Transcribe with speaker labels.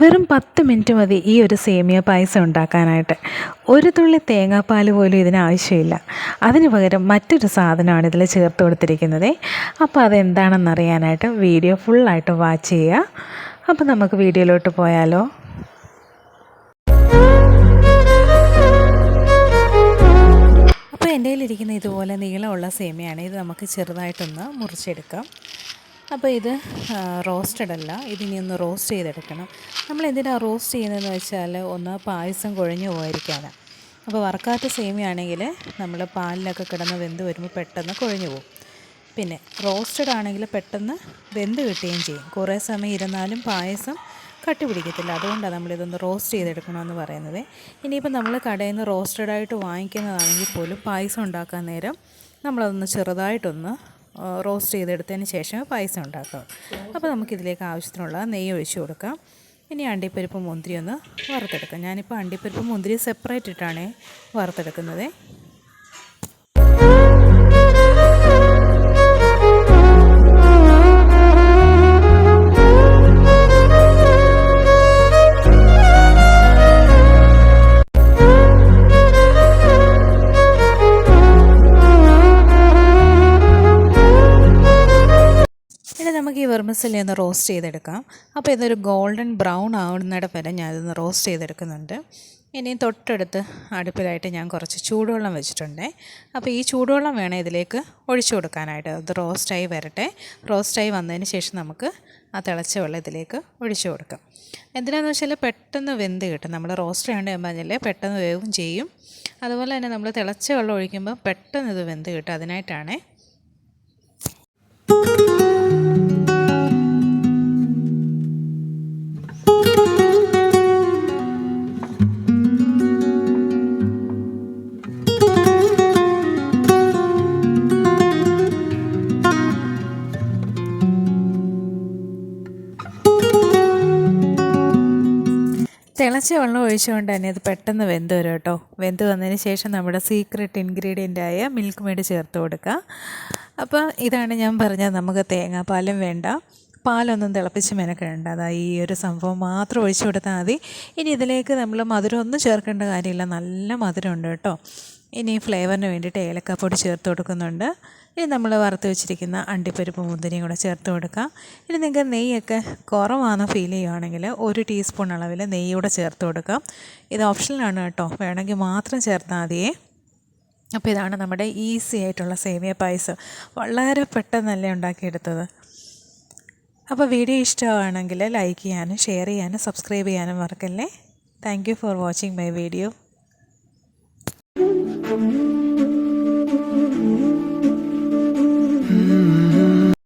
Speaker 1: വെറും പത്ത് മിനിറ്റ് മതി ഈ ഒരു സേമിയ പായസം ഉണ്ടാക്കാനായിട്ട്. ഒരു തുള്ളി തേങ്ങാപ്പാൽ പോലും ഇതിന് ആവശ്യമില്ല. അതിന് പകരം മറ്റൊരു സാധനമാണ് ഇതിൽ ചേർത്ത് കൊടുത്തിരിക്കുന്നത്. അപ്പോൾ അതെന്താണെന്ന് അറിയാനായിട്ട് വീഡിയോ ഫുള്ളായിട്ട് വാച്ച് ചെയ്യുക. അപ്പോൾ നമുക്ക് വീഡിയോയിലോട്ട് പോയാലോ? അപ്പോൾ എന്റെ കയ്യിലിരിക്കുന്ന ഇതുപോലെ നീളമുള്ള സേമിയാണ്. ഇത് നമുക്ക് ചെറുതായിട്ടൊന്ന് മുറിച്ചെടുക്കാം. അപ്പോൾ ഇത് റോസ്റ്റഡ് അല്ല. ഇതിനി ഒന്ന് റോസ്റ്റ് ചെയ്തെടുക്കണം. നമ്മൾ എന്തിനാണ് റോസ്റ്റ് ചെയ്യുന്നതെന്ന് വെച്ചാൽ ഒന്ന് പായസം കുഴഞ്ഞു പോയിരിക്കാതെ അപ്പോൾ വറക്കാത്ത സേമിയാണെങ്കിൽ നമ്മൾ പാലിലൊക്കെ കിടന്ന് വെന്ത് വരുമ്പോൾ പെട്ടെന്ന് കുഴഞ്ഞു പോകും. പിന്നെ റോസ്റ്റഡ് ആണെങ്കിൽ പെട്ടെന്ന് വെന്ത് കിട്ടുകയും ചെയ്യും. കുറേ സമയം ഇരുന്നാലും പായസം കട്ടി പിടിക്കത്തില്ല. അതുകൊണ്ടാണ് നമ്മളിതൊന്ന് റോസ്റ്റ് ചെയ്തെടുക്കണമെന്ന് പറയുന്നത്. ഇനിയിപ്പോൾ നമ്മൾ കടയിൽ നിന്ന് റോസ്റ്റഡായിട്ട് വാങ്ങിക്കുന്നതാണെങ്കിൽ പോലും പായസം ഉണ്ടാക്കാൻ നേരം നമ്മളതൊന്ന് ചെറുതായിട്ടൊന്ന് റോസ്റ്റ് ചെയ്തെടുത്തതിന് ശേഷം പായസം ഉണ്ടാക്കുക അപ്പോൾ നമുക്കിതിലേക്ക് ആവശ്യത്തിനുള്ള നെയ്യ് ഒഴിച്ചു കൊടുക്കാം. ഇനി അണ്ടിപ്പരിപ്പ് മുന്തിരി ഒന്ന് വറുത്തെടുക്കാം. ഞാനിപ്പോൾ അണ്ടിപ്പരിപ്പ് മുന്തിരി സെപ്പറേറ്റ് ഇട്ടാണ് വറുത്തെടുക്കുന്നത്. ഇനി നമുക്ക് ഈ വെർമസലി ഒന്ന് റോസ്റ്റ് ചെയ്തെടുക്കാം. അപ്പോൾ ഇതൊരു ഗോൾഡൻ ബ്രൗൺ ആവുന്നിടം വരെ ഞാനിതൊന്ന് റോസ്റ്റ് ചെയ്തെടുക്കുന്നുണ്ട്. ഇനി തൊട്ടടുത്ത് അടുപ്പിലായിട്ട് ഞാൻ കുറച്ച് ചൂടുവെള്ളം വെച്ചിട്ടുണ്ട്. അപ്പോൾ ഈ ചൂടുവെള്ളം വേണം ഇതിലേക്ക് ഒഴിച്ചു കൊടുക്കാനായിട്ട് അത് റോസ്റ്റായി വരട്ടെ. റോസ്റ്റായി വന്നതിന് ശേഷം നമുക്ക് ആ തിളച്ച വെള്ളം ഇതിലേക്ക് ഒഴിച്ചു കൊടുക്കാം. എന്തിനാണെന്ന് വെച്ചാൽ പെട്ടെന്ന് വെന്ത് കിട്ടും. നമ്മൾ റോസ്റ്റ് ചെയ്യേണ്ട പറഞ്ഞാൽ പെട്ടെന്ന് വേവും ചെയ്യും. അതുപോലെ തന്നെ നമ്മൾ തിളച്ച വെള്ളം ഒഴിക്കുമ്പോൾ പെട്ടെന്ന് ഇത് വെന്ത് കിട്ടും. അതിനായിട്ടാണേ. തിളച്ച വെള്ളം ഒഴിച്ചുകൊണ്ട് തന്നെ ഇത് പെട്ടെന്ന് വെന്ത് വരും കേട്ടോ. വെന്ത് വന്നതിന് ശേഷം നമ്മുടെ സീക്രട്ട് ഇൻഗ്രീഡിയന്റ് ആയ മിൽക്ക് മെയ്ഡ് ചേർത്ത് കൊടുക്കുക അപ്പോൾ ഇതാണ് ഞാൻ പറഞ്ഞത് നമുക്ക് തേങ്ങാപ്പാലും വേണ്ട. പാലൊന്നും തിളപ്പിച്ച് മെനക്കേണ്ട അതാ ഈ ഒരു സംഭവം മാത്രം ഒഴിച്ചു കൊടുത്താൽ മതി. ഇനി ഇതിലേക്ക് നമ്മൾ മധുരം ഒന്നും ചേർക്കേണ്ട കാര്യമില്ല. നല്ല മധുരമുണ്ട് കേട്ടോ. ഇനി ഫ്ലേവറിന് വേണ്ടിയിട്ട് ഏലക്കാപ്പൊടി ചേർത്ത് കൊടുക്കുന്നുണ്ട്. ഇനി നമ്മൾ വറുത്ത് വെച്ചിരിക്കുന്ന അണ്ടിപ്പരിപ്പ് മുന്തിരിയും കൂടെ ചേർത്ത് കൊടുക്കാം. ഇനി നിങ്ങൾക്ക് നെയ്യൊക്കെ കുറവാണ് ഫീൽ ചെയ്യുകയാണെങ്കിൽ ഒരു ടീസ്പൂൺ അളവിൽ നെയ്യൂടെ ചേർത്ത് കൊടുക്കാം. ഇത് ഓപ്ഷനിലാണ് കേട്ടോ. വേണമെങ്കിൽ മാത്രം ചേർത്താൽ മതിയേ. അപ്പോൾ ഇതാണ് നമ്മുടെ ഈസി ആയിട്ടുള്ള സേമിയ പായസം. വളരെ പെട്ടെന്നല്ലേ ഉണ്ടാക്കിയെടുത്തത്. അപ്പോൾ വീഡിയോ ഇഷ്ടമാണെങ്കിൽ ലൈക്ക് ചെയ്യാനും ഷെയർ ചെയ്യാനും സബ്സ്ക്രൈബ് ചെയ്യാനും മറക്കല്ലേ. Thank you for watching my video Música